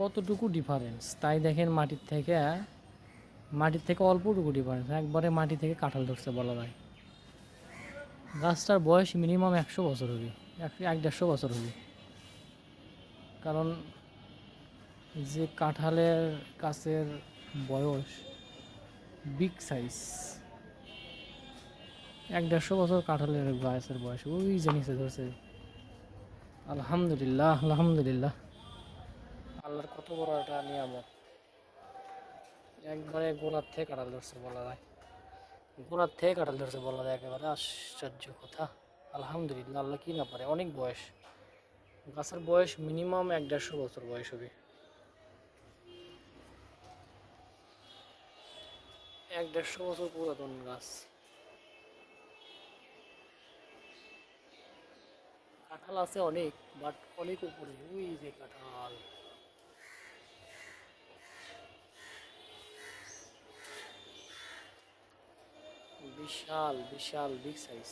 কতটুকু ডিফারেন্স তাই দেখেন মাটির থেকে মাটির থেকে অল্পটুকু ডিফারেন্স একবারে মাটি থেকে কাঁঠাল ধরছে বলা যায়। গাছটার বয়স মিনিমাম একশো বছর হবে। এক দেড়শো বছর হবে। কারণ যে কাঁঠালের গাছের বয়স বিগ সাইজ এক দেড়শো বছর কাঁঠালের গাছের বয়স, ওই নিচে ধরছে। আলহামদুলিল্লাহ আলহামদুলিল্লাহ। আল্লাহর কত বড় একটা নিয়ামত। একবারে গোড়ার থেকে কাঁঠাল ধরছে, বলা যায়। গোড়ার থেকে কাঁঠাল ধরছে, বলা যায় একেবারে। আশ্চর্য কথা। আলহামদুলিল্লাহ, আল্লাহ কি না পারে? অনেক বয়স। গাছের বয়স মিনিমাম এক দেড়শো বছর বয়স হবে। এক দেড়শো বছর পুরাতন গাছ। কাঁঠাল আছে অনেক বাট অনেক উপরে। ওই যে কাঁঠাল। বিশাল বিশাল বিগ সাইজ